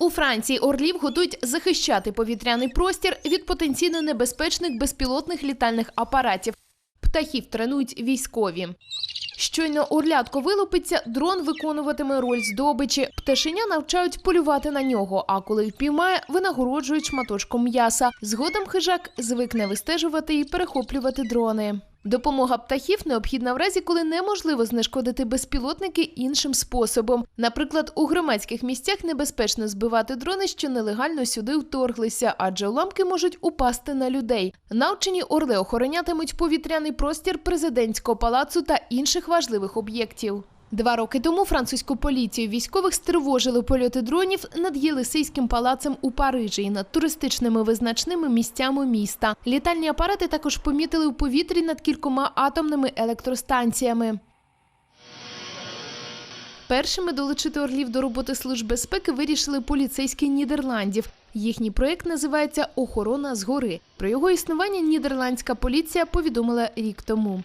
У Франції орлів готують захищати повітряний простір від потенційно небезпечних безпілотних літальних апаратів. Птахів тренують військові. Щойно орлятко вилупиться, дрон виконуватиме роль здобичі. Пташеня навчають полювати на нього, а коли впіймає, винагороджують шматочком м'яса. Згодом хижак звикне вистежувати і перехоплювати дрони. Допомога птахів необхідна в разі, коли неможливо знешкодити безпілотники іншим способом. Наприклад, у громадських місцях небезпечно збивати дрони, що нелегально сюди вторглися, адже уламки можуть упасти на людей. Навчені орли охоронятимуть повітряний простір президентського палацу та інших важливих об'єктів. Два роки тому французьку поліцію військових стривожили польоти дронів над Єлисейським палацем у Парижі і над туристичними визначними місцями міста. Літальні апарати також помітили у повітрі над кількома атомними електростанціями. Першими долучити орлів до роботи служб безпеки вирішили поліцейські Нідерландів. Їхній проєкт називається Охорона згори. Про його існування нідерландська поліція повідомила рік тому.